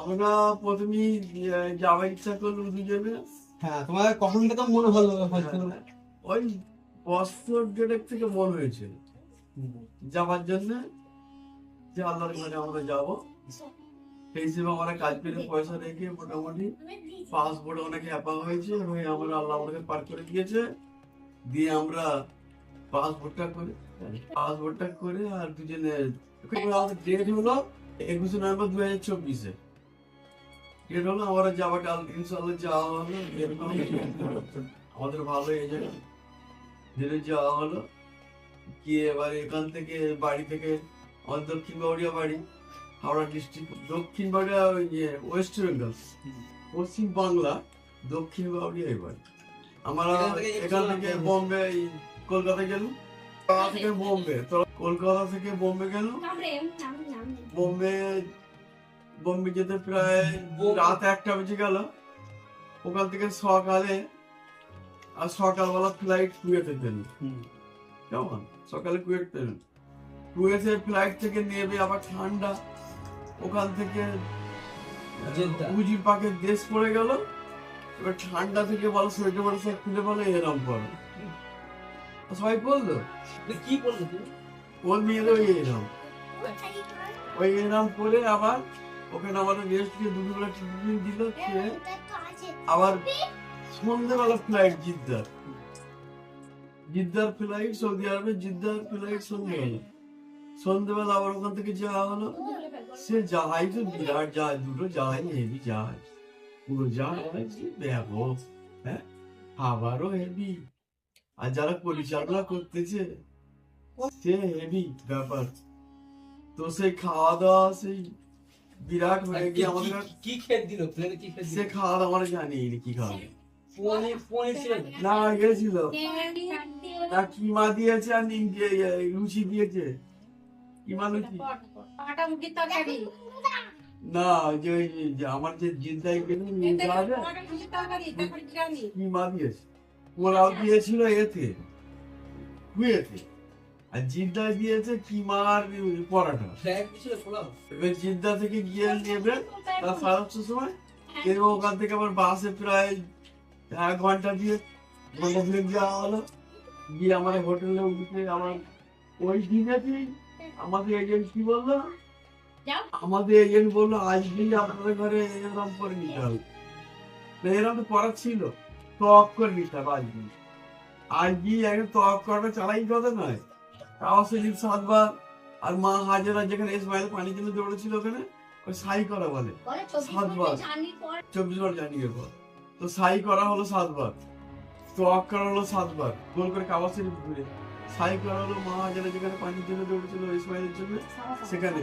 আমরা প্রথমেই আহ, যাওয়ার ইচ্ছা করল দুজনে। হ্যাঁ তোমার কখন থেকে মনে হলো ওই বছর দেড়েক থেকে মন হয়েছিল। যাওয়ার জন্য যে আল্লাহর ঘরে আমরা যাব। সেই হিসেবে আমরা কাজ পেলে পয়সা রেখে মোটামুটি পাসপোর্ট অনেক হ্যাপা হয়েছে হয়ে আমরা আল্লাহ আমাকে পার করে দিয়েছে। দিয়ে আমরা পাসপোর্টটা করে পাসপোর্টটা করে আর দুজনে ডেট হলো একুশে নভেম্বর দু হাজার চব্বিশে। ডেট হলো আমরা যাওয়া কাল ইনশাল্লাহ যাওয়া হলো আমাদের ভালো এজেন্ট জেনে যাওয়া হলো। গিয়ে এবার এখান থেকে বাড়ি থেকে আমাদের দক্ষিণ বাউরিয়া বাড়ি হাওড়া ডিস্ট্রিক্ট দক্ষিণ বাউরিয়া ওয়েস্ট বেঙ্গল পশ্চিম বাংলা দক্ষিণ বাউরিয়া এবার। আমরা এখান থেকে বোম্বে কলকাতা গেলাম। থেকে বোম্বে। কলকাতা থেকে বোম্বে গেলাম বোম্বে বোম্বে যেতে প্রায় রাত একটা বেজে গেল। ওখান থেকে সকালে আর সকালবেলা ফ্লাইট কুয়েতে পেল কেমন? সকালে কুয়েট পেল কুয়েতে ফ্লাইট থেকে নেবে আবার ঠান্ডা। ওখান থেকে জেদ্দা। উজি পাকের দেশ পড়ে গেল। এবার ঠান্ডা থেকে বলো সোয়েটার বলো সব খুলে বলো এরম করো। সবাই বলল? কি বললে তুমি? ওর মেয়েরও এরম। ওই এরম করে আবার ওখানে আমাদের রেস্ট দিয়ে দুটো বেলা টিফিন দিল, খেয়ে আবার সন্ধ্যেবেলা ফ্লাইট জিদ্দার। জিদ্দার ফ্লাইট সৌদি আরবে, জিদ্দার ফ্লাইট সন্ধ্যেবেলা সন্ধ্যেবেলা আবার ওখান থেকে যাওয়া হলো। সে জাহাজ তো বিরাট জাহাজ, দুটো জাহাজ হেভি জাহাজ। পুরো জাহাজ ব্যাপক হ্যাঁ? খাবারও হেভি আর যারা পরিচালনা করতেছে সে হেভি ব্যাপার তো সেই খাওয়া দাওয়া সেই বিরাট হয়ে গিয়ে আমাদের কি খেত দিল প্লেনে কি খেত সে খাওয়া দাওয়া আমরা জানি না কি খাওয়া পনির পনির ছিল না গেছিল না কিমা দিয়েছে আর নিমকে লুচি দিয়েছে কিমা লুচি না যে ওই যে আমার যে জিদ্দাই গেল কিমা দিয়েছে পোলাও দিয়েছিল এতে কুয়েতে জিদ্দা দিয়েছে কিমা আর পরাটা এবার জিদ্দা থেকে গিয়ে নেবে তার সাড়ে সময়। এরকম ওখান থেকে আবার বাসে প্রায় এক ঘণ্টা দিয়ে ঘণ্টা দিয়ে যাওয়া হলো। গিয়ে আমার হোটেলে উঠে আমার ওই দিনেতেই আমাদের এজেন্ট কি বলল? আমাদের এজেন্ট বলল আজকেই আপনাদের ঘরে এরকম করে নিতে হবে। তো এরকম তো করার ছিল। তক করে নিতে হবে আজকে আজকে একদম তক করাটা চালাই কথা নয়। সেলিম সাতবার আর মা হাজারা যেখানে ইসমাইল পানির জন্য দৌড়েছিল ওখানে ওই সাই করা বলে। চব্বিশ বার জানিয়ে পর। তো সাই করা হলো সাতবার। তো অক করা হলো সাতবার। গোল করে কাবা শরীফ ঘুরে। সাই করা হলো মা হাজারা যেখানে পানির জন্য দৌড়েছিল ইসমাইলের জন্য সেখানে।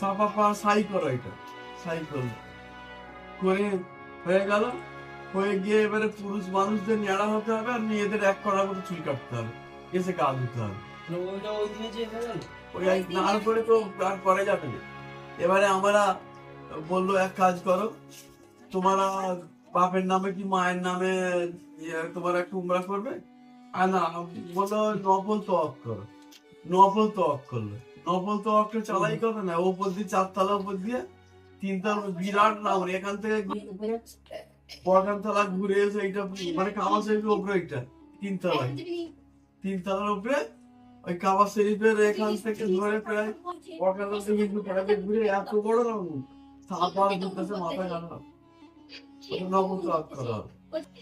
সাফা পা সাই করা এটা। সাই করল। করে হয়ে গেল। হয়ে গিয়ে এবারে পুরুষ মানুষদের নেড়া হতে হবে আর মেয়েদের এক করার মতো চুল কাটতে হবে। এসে গা ধুতে হবে। মানে ওইটা ওই দিনে যে হয়ে গেল। ওই এক না করে তো আর করা যাবে না। এবারে আমরা বলল এক কাজ করো তোমারা বাপের নামে কি মায়ের নামে ইয়ে, তোমার একটা উমরা করবে? আর না বলল নফল করো। নফল করল। নফল চালাই কথা না ওপর দিয়ে চারতলা উপর দিয়ে তিনতলা বিরাট না মানে এখান থেকে পরকানতলা ঘুরে এসে এইটা মানে কামা শরীফের উপরে এইটা তিনতলায় তিনতলার উপরে ওই কাবা শরীফের এখান থেকে ধরে প্রায় পরকানতলা থেকে একটু পড়াতে ঘুরে এত বড় সাত বার ঘুরতেছে মাথায় জানা নবম।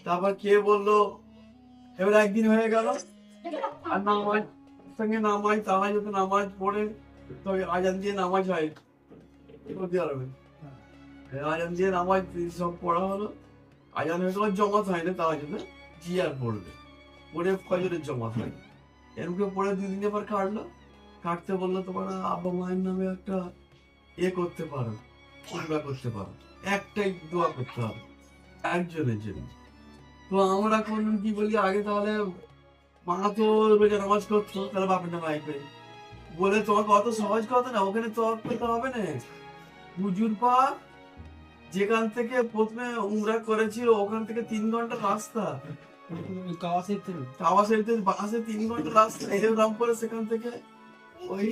তারপর কে বলল এবার একদিন হয়ে গেল। আর নামাজ সঙ্গে নামাজ তারা যাতে নামাজ পড়ে তো আজান দিয়ে নামাজ হয়। সৌদি আরবে আজান দিয়ে নামাজ সব পড়া হলো। আজান হয়ে গেল জমাত হয় না তারা যাতে জিয়ার পড়বে। পড়ে ফজরের জমাত হয়। এরকম পড়ে দুদিন পর কাটলো। কাটতে বলল তোমার আব্বা মায়ের নামে একটা এ করতে পারো উমরা করতে পারো, একটাই দোয়া করতে হবে, একজনের জন্য। তো আমরা কোন কি বলি, আগে তাহলে মা তো রোজা নামাজ করতো তাহলে বাপের নাম আইবে বলে তোমাকে অত সহজ কথা না, ওখানে তো করতে হবে না। হুজুর পা যেখান থেকে প্রথমে উমরা করেছিল, ওখান থেকে তিন ঘণ্টা রাস্তা। কাওয়া সেট থেকে বাসে তিন ঘণ্টা সেখান থেকে ওই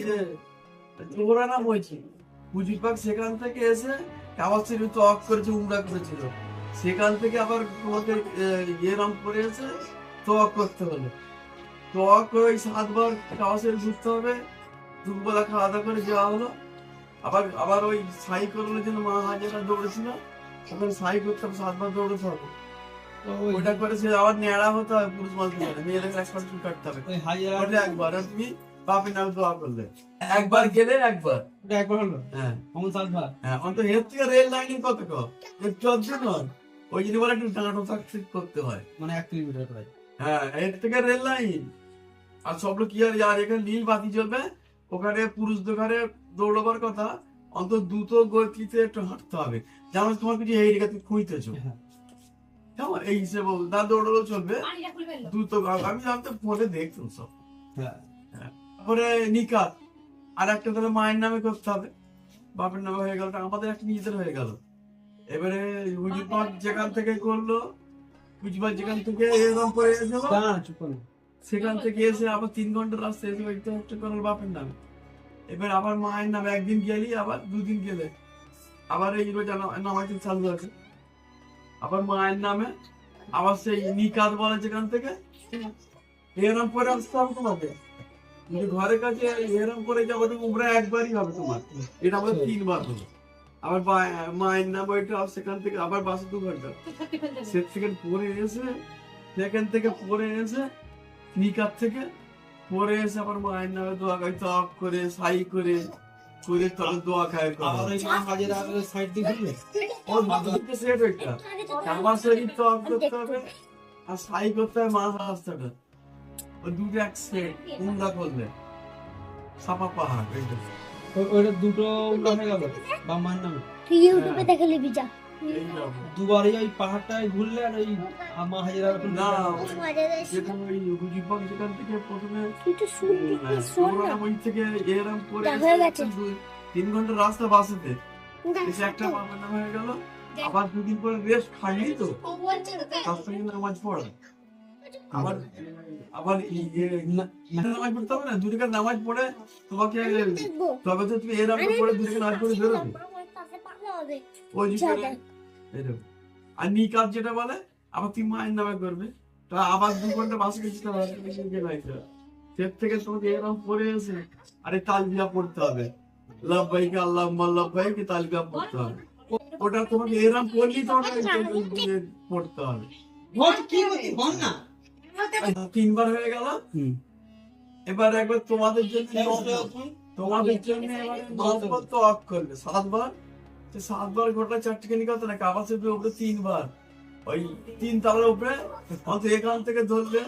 থেকে এসে সে তো অফ করেছে উমরা করেছিল সেখান থেকে আবার তোমাদের এরম করে এসে তোয়াক করতে হলো তোয়াক করে ওই সাতবার কাওয়াসের ঘুরতে হবে দুপুরবেলা খাওয়া দাওয়া করে যাওয়া হলো আবার আবার ওই সাই করল জন্য মা হাজারা দৌড়েছিল ওখানে সাই করতে হবে সাতবার দৌড়তে হবে। করে সে আবার হতে পুরুষ মানুষ মেয়েদের একবার চুল কাটতে হবে। ওটা একবার। আর তুমি নামে দোয়া করলে। একবার গেলে একবার। একবার হলো? হ্যাঁ। অমন সাতবার হ্যাঁ এর থেকে রেল লাইনের কত কম? ওই জন্য বলে একটু ডাঁটো থাকতে করতে হয়। মানে এক কিলোমিটার প্রায়। হ্যাঁ এর থেকে রেল লাইন। আর সব লোক কি আর আর এখানে নীল বাতি জ্বলবে? ওখানে পুরুষ দোকানে দৌড়বার কথা। অন্তত দ্রুত গতিতে একটু হাঁটতে হবে। যেমন তোমার কিছু এই রেখা তুমি খুঁজতেছো। হ্যাঁ। কেমন এই হিসেবে না দৌড়লেও চলবে? দ্রুত আমি জানতে ফোনে দেখতাম সব। হ্যাঁ। তারপরে নিকাত। আর একটা তাহলে মায়ের নামে করতে হবে। বাপের নামে হয়ে গেল আমাদের একটা নিজেদের হয়ে গেল। এবারে যেখান থেকে করল হুজুরপাক যেখান থেকে এরকম করে সেখান থেকে এসে আবার তিন ঘণ্টা রাস্তা এসে একটা করল বাপের নামে। এবার আবার মায়ের নামে একদিন গেলি আবার দুদিন গেলে। আবার এই রোজ নামাজ চালু আছে। আবার মায়ের নামে? আবার সেই নিকাত বলে যেখান থেকে? এরম করে আসতে হবে তোমাকে। কিন্তু ঘরের কাছে এরম করে যাব উমরা একবারই হবে তোমার। এটা আমাদের তিনবার হলো আবার মায়ের নাম ওইটা সেখান থেকে আবার বাসে দু ঘণ্টা। সে থেকে পরে এসে সেখান থেকে পরে এসে নিকাত থেকে পরে এসে আবার মায়ের নামে দোয়া খাই তক করে সাই করে করে তখন দোয়া খায় আবার ওই হাজিরা সাইড দিয়ে ঘুরবে? ওর মাথাতে সেট আমার শরীর তক করতে হবে? আর সাই করতে হবে মাথা রাস্তাটা। ওই দুটো এক সেট উমরা করলে। সাপা পাহাড় ওইটা দুটো উল্টো হয়ে গেল? বা মার নামে? তুই ইউটিউবে দেখে নিবি যা। দুবারই ওই পাহাড়টায় ঘুরলে আর ওই মা হাজিরা না যেটা ওই যেখান থেকে প্রথমে ওই এরম করে হয়ে তিন ঘণ্টা রাস্তা বাসেতে। এসে একটা বাবার নাম হয়ে গেল। আবার দুদিন পরে রেস্ট খাইনি তো। তার সঙ্গে নামাজ পড়া। আবার আবার নামাজ পড়তে হবে না দুদিকে নামাজ পড়ে তোমাকে তবে তো তুমি এরকম করে দুদিকে নামাজ পড়ে বেরোবে। ওই এরকম আর যেটা বলে আবার তুমি মায়ের নামে করবে। তা আবার দু ঘণ্টা বাসে গেছি তো। সে থেকে তোমাকে এরকম পড়ে আরে তালবিয়া পড়তে হবে। লাভবাইকে আল্লাহ লাভবাইকে তালবিয়া পড়তে হবে। ওটা তোমাকে এরকম পড়লি তোমাকে পড়তে হবে। না। তিনবার হয়ে গেল। এবার একবার তোমাদের জন্য তোমাদের জন্য এবারে অফ করবে। সাতবার সাতবার ঘটনা চারটিখানি কথা না কাবা শরীফের উপরে তিনবার ওই তিন তালার উপরে অন্তত এখান থেকে ধরলে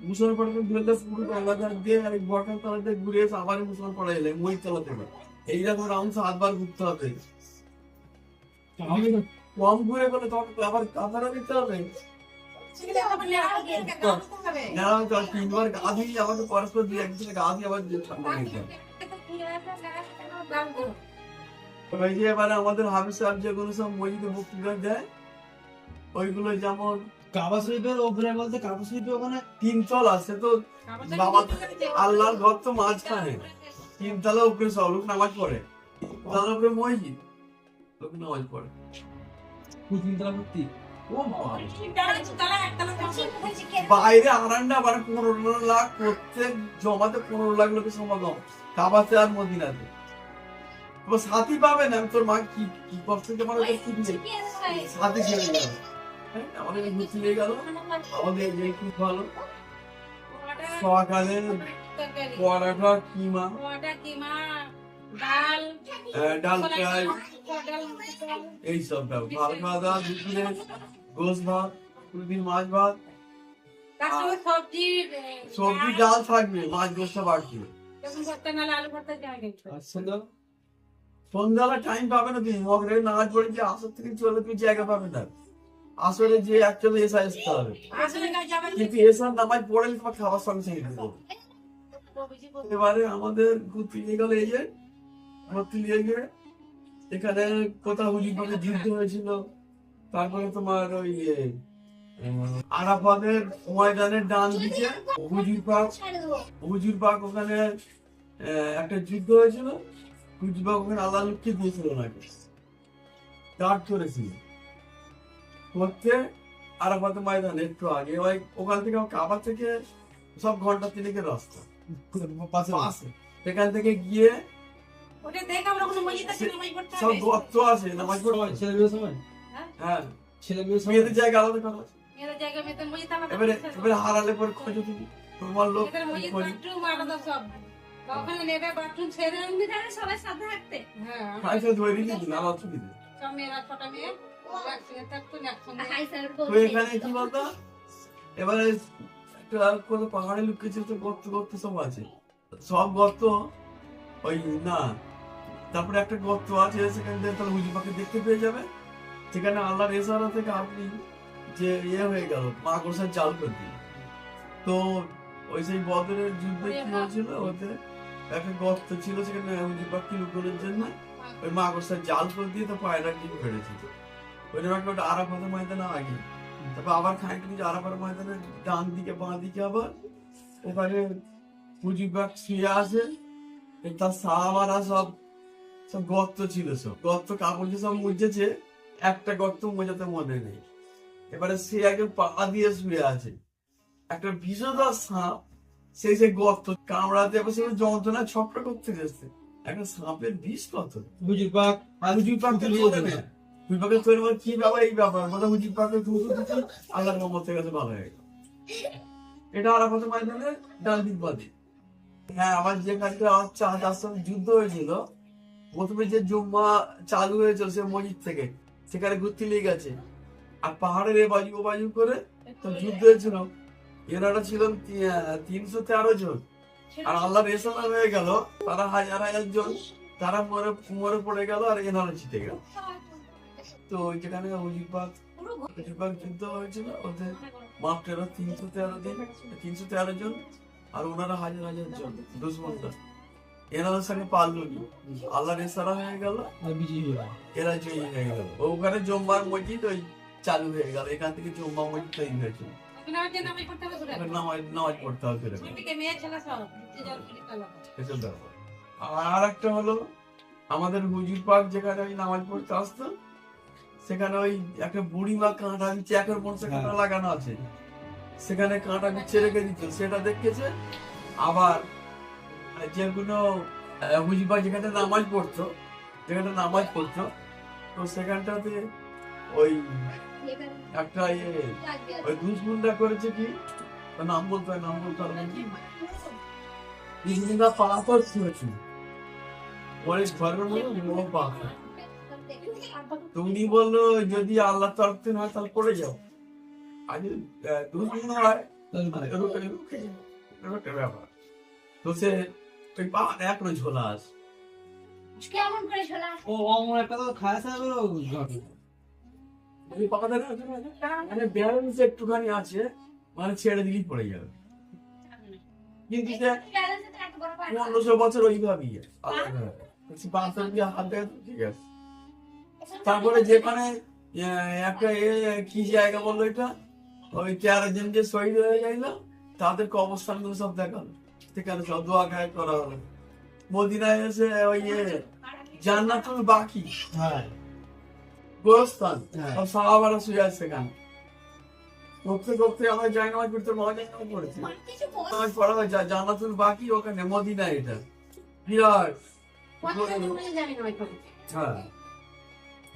মুসলমান পাড়াতে ধরলে পুরো গঙ্গাধার দিয়ে আর বরকার তলাতে ঘুরে এসে আবার মুসলমান পাড়া এলে মই তলা থেকে এইরকম রাউন্ড সাতবার ঘুরতে হবে কম ঘুরে গেলে তখন আবার কাতারা দিতে হবে তিনবার গা দিয়ে আমাকে পরস্পর দিয়ে একদিন গা দিয়ে আবার দিয়ে ঠান্ডা নিতে হবে ওই যে এবারে আমাদের হাফিজ সাহেব যেগুলো সব মসজিদে বক্তৃতা দেয় ওইগুলো যেমন কাবা শরীফের ওপরে বলতে কাবা শরীফের ওখানে তিনতল আছে তো বাবা আল্লাহর ঘর তো মাঝখানে। তিনতলা উপরে সব লোক নামাজ পড়ে তার উপরে মসজিদ লোক নামাজ পড়ে। তিনতলা ভর্তি বাইরে আরান্ডা মানে পনেরো লাখ প্রত্যেক জমাতে পনেরো লাখ লোকের সমাগম কাবাতে আর মদিনাতে। সাথী পাবে না তোর মা কি কি কষ্ট জমা কি দিয়ে সাথে ছেড়ে গেল। হ্যাঁ, আমাদের ঘুরতে নিয়ে গেল। আমাদের এই খুব ভালো? সকালে পরাঠা কিমা। ডাল ফ্রাই এই সব ব্যাপার ভালো খাওয়া দাওয়া দুপুরে গোস ভাত প্রতিদিন মাছ ভাত। সবজি সবজি ডাল। থাকবে মাছ গোসটা ভর্তা আলু ভর্তা সন্ধ্যাবেলা টাইম পাবে না তুমি। মগরে নামাজ পড়ে যে আসর থেকে চলে তুমি জায়গা পাবে না। আসলে যে অ্যাকচুয়ালি এসা আসতে হবে। কিন্তু এসার নামাজ পড়লে তোমার খাবার সঙ্গে সঙ্গে দিয়ে এবারে আমাদের ঘুরতে নিয়ে গেল এই যে ঘুরতে নিয়ে গিয়ে এখানে কোথাও হুজুর পাকে যুদ্ধ হয়েছিল। তারপরে তোমার ওই আরাফাতের ময়দানের ডান দিকে হুজুর পাক হুজুর পাক ওখানে একটা যুদ্ধ হয়েছিল। আল্লাহ লোককে দিয়েছিল নাকি গার্ড করেছিল করতে আরাফাত ময়দান একটু আগে ওই ওখান থেকে কাবা থেকে সব ঘণ্টা তিনেকের রাস্তা পাশে সেখান থেকে গিয়ে সব গর্ত আছে নামাজ সময় ছেলে মেয়ের সময় হ্যাঁ ছেলে মেয়ের সময় মেয়েদের জায়গা আলাদা করা এবারে এবারে হারালে পরে খোঁজো তুমি তোমার লোক নেবে বাথরুম ছেড়ে সবাই সাথে থাকতে। হ্যাঁ। খাইছে ধরে দিয়েছি না আমার সব মেয়েরা ছোট মেয়ে? একসঙ্গে থাকতো একসঙ্গে হাই স্যার তো এখানে কি বলতো? এবারে একটা কোনো পাহাড়ে লুকিয়েছে তো গর্ত গর্ত সব আছে। সব গর্ত ওই না তারপরে একটা গর্ত আছে সেখানে দিয়ে তাহলে হুজুর পাখি দেখতে পেয়ে যাবে। সেখানে আল্লাহর এসারা থেকে আপনি যে ইয়ে হয়ে গেল মা গোসার জাল করে দিল। তো ওই সেই বদরের যুদ্ধে কি হয়েছিল? ওতে একটা গর্ত ছিল সেখানে হুজুর পাখি লুকোনোর জন্য ওই মা গোসার জাল করে দিয়ে তো পায়রা কি ফেলেছিল ওই জন্য একটা ওটা আরাফাতের ময়দানে আগে। তারপর আবার খানিক কিছু আরাফার ময়দানে ডান দিকে, বাঁ দিকে আবার ওখানে মুজিবাগ শুয়ে আছে। তার সাহাবারা সব সব গর্ত ছিল সব। গর্ত কাপড় সব মুজেছে, একটা গর্ত মোজাতে মনে নেই। এবারে সে একজন পা দিয়ে শুয়ে আছে। একটা বিষধর সাপ সেই সেই গর্ত কামড়াতে এবার সে যন্ত্রণা ছপটা করতে গেছে একটা সাপের বিষ কত? হুজুর পাক হুজুর পাক হুজুর পাকের তৈরি করে কি বাবা এই ব্যাপার। মানে হুজুর পাকের আল্লাহর কাছে ভালো হয়ে গেল। এটা আর আমাদের মাধ্যমে ডান দিক বাদে হ্যাঁ আমার যে কাজটা আমার চা তার সঙ্গে যুদ্ধ হয়েছিল। প্রথমে যে জুম্মা চালু হয়েছিল সে মসজিদ থেকে সেখানে ঘুরতে লেগে গেছে। আর পাহাড়ের এ বাজু ও বাজু করে তো যুদ্ধ হয়েছিল। এনারা ছিলেন তিনশো তেরো জন। আর আল্লাহ রেসানা হয়ে গেল তারা হাজার হাজার জন তারা মরে মরে পড়ে গেল আর এনারা জিতে গেল। তো যেখানে যুদ্ধ হয়েছিল ওদের তিনশো তেরো দিন তিনশো তেরো জন আর ওনারা হাজার হাজার জন দুশ্মনটা এনাদের সঙ্গে পারল নি। আল্লাহ রেসারা হয়ে গেল। এরা জয়ী হয়ে গেল। ওখানে জম্মার মসজিদ ওই চালু হয়ে গেল এখান থেকে জম্মা মসজিদ তৈরি হয়েছিল। আর একটা হলো আমাদের হুজুর পাক যেখানে ওই নামাজ পড়তে আসতো সেখানে ওই একটা বুড়ি মা কাঁটা দিচ্ছে একের পর হ্যাঁ। কাঁটা লাগানো আছে। সেখানে কাঁটা বিচ্ছে রেখে দিত সেটা দেখেছে আবার যেগুলো পাক যেখানে নামাজ পড়তো যেখানে নামাজ পড়তো তো সেখানটাতে ওই একটা ইয়ে ওই করেছে কি? নাম বলতে হয় নাম বলতে হবে। পাথর ছুঁয়েছিল পরে ঘরের মধ্যে বড় পাথর তো বলল যদি আল্লাহ তরফ থেকে হয় তাহলে পড়ে যাও। আর যদি হয় একটা ব্যাপার। তো সে পাহাড়ে এখনও ঝোলা আস কেমন করে ছোলা ও অমর একটা তো খায় সাহেব মানে ব্যালেন্স একটুখানি আছে মানে ছেড়ে দিলেই পড়ে যাবে কিন্তু। পনেরোশো বছর ওইভাবেই হাত ঠিক আছে? তারপরে যেখানে একটা কি জায়গা বলল এটা? ওই তেরো জন যে শহীদ হয়ে গেল তাদেরকে অবস্থানগুলো সব দেখাল। সেখানে সব দোয়া খায় করা হলো। মদিনায় এসে ওই জান্নাতুল বাকি। হ্যাঁ। গোরস্থান। হ্যাঁ। সব সাহাবারা শুয়ে আছে সেখানে করতে করতে আমরা যাই নামাজ পড়তে মজা নামাজ পড়েছি। নামাজ পড়া হয় জান্নাতুল বাকি ওখানে মদিনা এটা। বিরাট। হ্যাঁ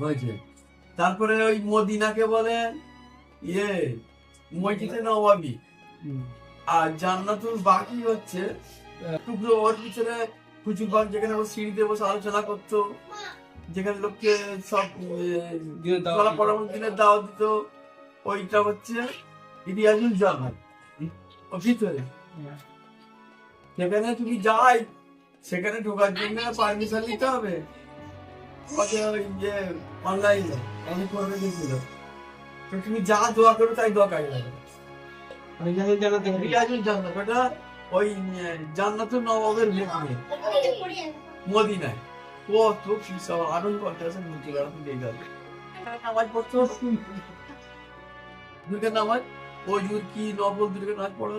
হয়েছে। তারপরে ওই মদিনাকে বলে ইয়ে মসজিদে নবাবি আর জান্নাতুল বাকি হচ্ছে টুকরো ওর পিছনে বাগ যেখানে ও সিঁড়িতে বসে আলোচনা করতো। যেখানে লোককে সব দাওয়াত পরামর্শ দিনের দাওয়াত দিত ওইটা হচ্ছে ইতিহাসুল জান্নাত ও ভিতরে। হ্যাঁ। সেখানে তুমি যাই সেখানে ঢোকার জন্য পারমিশন নিতে হবে। ওই যে অনলাইনে অনেক করে দিয়েছিল তো তুমি যা দোয়া করো তাই দোয়া কাজ জানি রিয়াজুল জান্নাত ওটা ওই জান্নাতুল নবাবের ভেতরে মদিনায়। নামাজ পড়তে নামাজ কি নামাজ পড়ে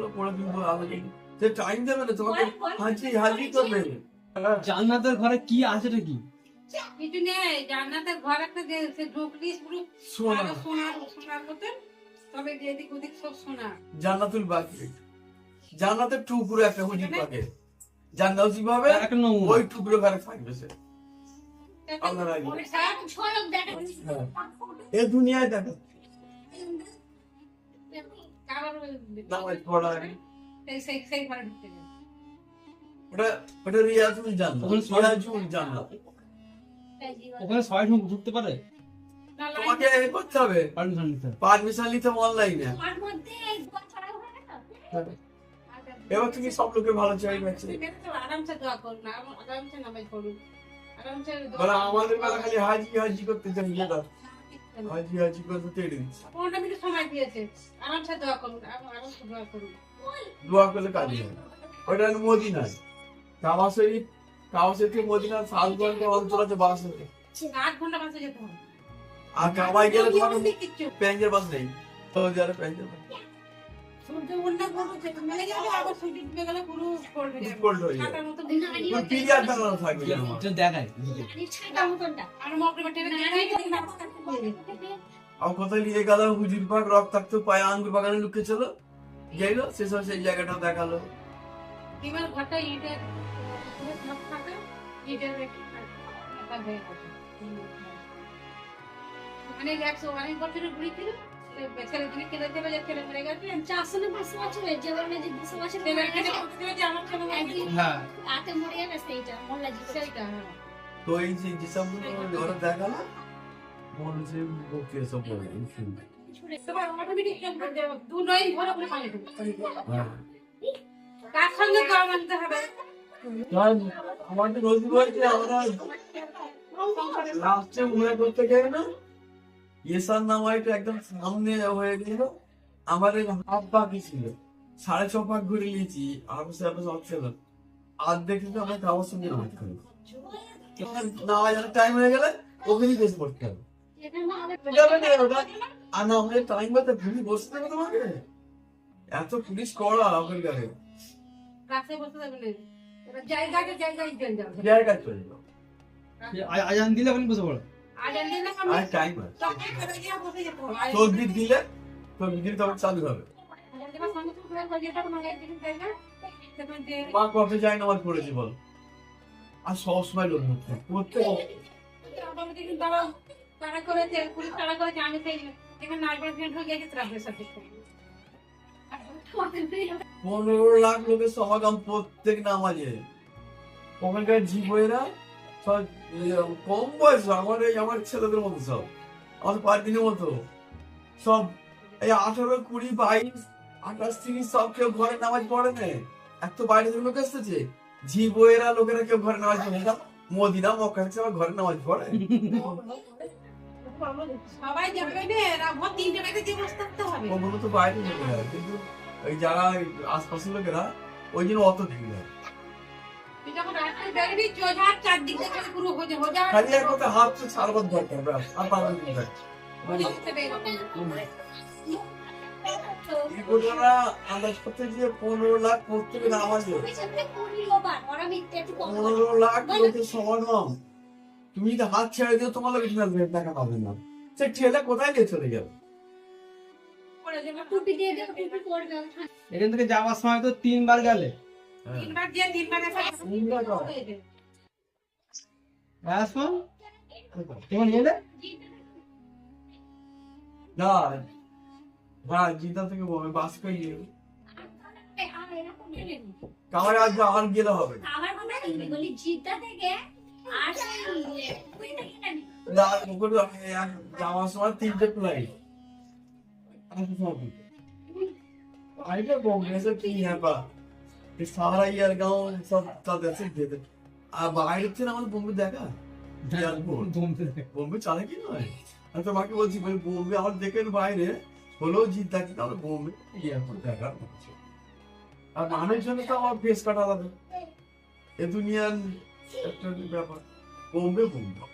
সে টাইম দেবে না তোমাকে হাজি হাজি করবে জান্নাতের ঘরে কি আছে রে কি কিছু নেই জান্নাতের ঘর একটা যে সে ঢুকলি পুরো সোনা আরও সোনার মতন তবে যে এদিক ওদিক সব সোনা। জান্নাতুল বাকি জান্নাতের টুকরো একটা হুজির পাকে জান্নাত যেভাবে ওই টুকরো ঘরে থাকবে সে। আল্লাহর আগে। অনেক সারা ঝলক দেখা। এ দুনিয়ায় দেখো নামাজ পড়া সেই সেই সেই ঘরে ঢুকতে যাবে ওটা ওটা রিয়াজুল জান্নাত। ওখানে সবাই- রিয়াজুল জান্নাত। ওখানে সবাই ঢুক- ঢুকতে পারে? তোমাকে এ করতে হবে। পারমিশন নিতে। পারমিশন নিতে অনলাইনে হয় এবার তুমি সব লোকে ভালো চাই আরামসে দোয়া করুন আরামসে নামাজ পড়ুন বলে। আমাদের বেলা। খালি হাজি হাজি করতে চাই যেটা হাজি হাজি করতে তেড়ে দিচ্ছে পনেরো মিনিট সময় দিয়েছে। আরামসে দোয়া করুন আরামসে দোয়া করুন। দোয়া করলে কাজ হয় ওটা মদিনায়। কাবা শরীফ কাবা শরীফ থেকে মদিনা সাত ঘণ্টা অন্তর আছে বাস আছে। আট ঘণ্টা বাসে যেতে হবে। আর কাবায় গেলে কিচ্ছু। প্যাঞ্জের বাস নেই। সৌদি আরব প্যাঞ্জের বাস কোথায় নিয়ে গেল হুজুর পাক? রক্তাক্ত পায়ে আঙ্গুর বাগানে লুকিয়েছিল গেল সেসব সেই জায়গাটা দেখাল। ঘরটা ইটের ইটের গেছে মানে একশো অনেক বছরের বুড়ি দেবে যে আমার ছেলে মরে গেছে। হ্যাঁ রাতে মরে যাবে সেইটা মোল্লা জি সেইটা হ্যাঁ। তো এই যে যেসব ওরা দেখাল মনে হচ্ছে ভক্তি বলে তোমার অটোমেটিক দু নয় ঘরে ঘরে পানি হ্যাঁ। তার সঙ্গে দোয়া মানতে হবে। আমাদের রোজি বলছে আমরা লাস্টে মনে করতে গেলে না ইয়েসার নামাইটা একদম সামনে হয়ে গেল। আমার এই হাত বাকি ছিল? সাড়ে ছ পাক ঘুরে নিয়েছি আর সে আপনার সব ছিল। আর দেখি তো আমার কারোর সঙ্গে নামাজ করি নামাজ টাইম হয়ে গেলে ওখানেই বেশি পড়তে হবে। আর না আমাদের টাইম বলতে ঘুরে বসতে হবে তোমাকে। এত পুলিশ করা বসে যাবে না। জায়গাটা জায়গায় জেল যাবে জায়গা চলে যাও। আ- আজান দিলে ওখানে বসে পড়ো। আর টাইম তকবির দিলে তকবির তখন চালু হবে। মা কবে যায় নামাজ পড়েছি বল। আর সবসময় লোক মুখে প্রত্যেক তারা তারা করেছে পুলিশ তারা করেছে আমি সেই এখানে হয়ে গেছে পনেরো লাখ লোকের সমাগম প্রত্যেক নামাজে। ওখানকার জীবয়েরা সব কম বয়স আমার এই আমার ছেলেদের মতো সব। আমার পার্টিনের মতো। সব এই আঠারো কুড়ি বাইশ আঠাশ তিরিশ সব কেউ ঘরে নামাজ পড়ে না। এত বাইরে থেকে লোক এসেছে। ঝি বইয়েরা লোকেরা কেউ ঘরে নামাজ পড়ে না। মদিনা মক্কা থেকে আবার ঘরে নামাজ পড়ে। সবাই ওগুলো তো বাইরে লোকেরা কিন্তু ওই যারা আশপাশের লোকেরা ওই জন্য অত ভিড় হয়। আন্দাজ করতে গিয়ে পনেরো লাখ কম পনেরো লাখ লোকের তুমি যদি হাত ছেড়ে দিও তোমার লোক তোমার দেখা পাবে না। সে ঠেলে কোথায় নিয়ে চলে যাবে টুপি দিয়ে দেবো টুপি পরবে এখান থেকে যাওয়ার সময় তো তিনবার গেলে। তিনবার দিয়ে তিনবার না। হ্যাঁ জিতা থেকে বলবে বাস করে গিয়ে কামারে আজ আর গেলে হবে। আমার কথা বলি জিদ্দা থেকে আর না যাওয়ার সময় তিনটে ফ্লাইট কংগ্রেসের কি হ্যাপা এই সারা ইয়ার গাঁও সব তাদের আছে যেতে আর বাইরের থেকে আমাদের বোম্বে দেখা বোম্বে চালে কি নয় আমি তো মাকে বলছি ভাই বোম্বে আমার দেখেন বাইরে হলেও জিত দেখি তাহলে বোম্বে এয়ারপোর্ট দেখা আর মানুষজন তো আমার ফেস কাটা আলাদা এ দুনিয়ার একটা ব্যাপার বোম্বে বোম্বে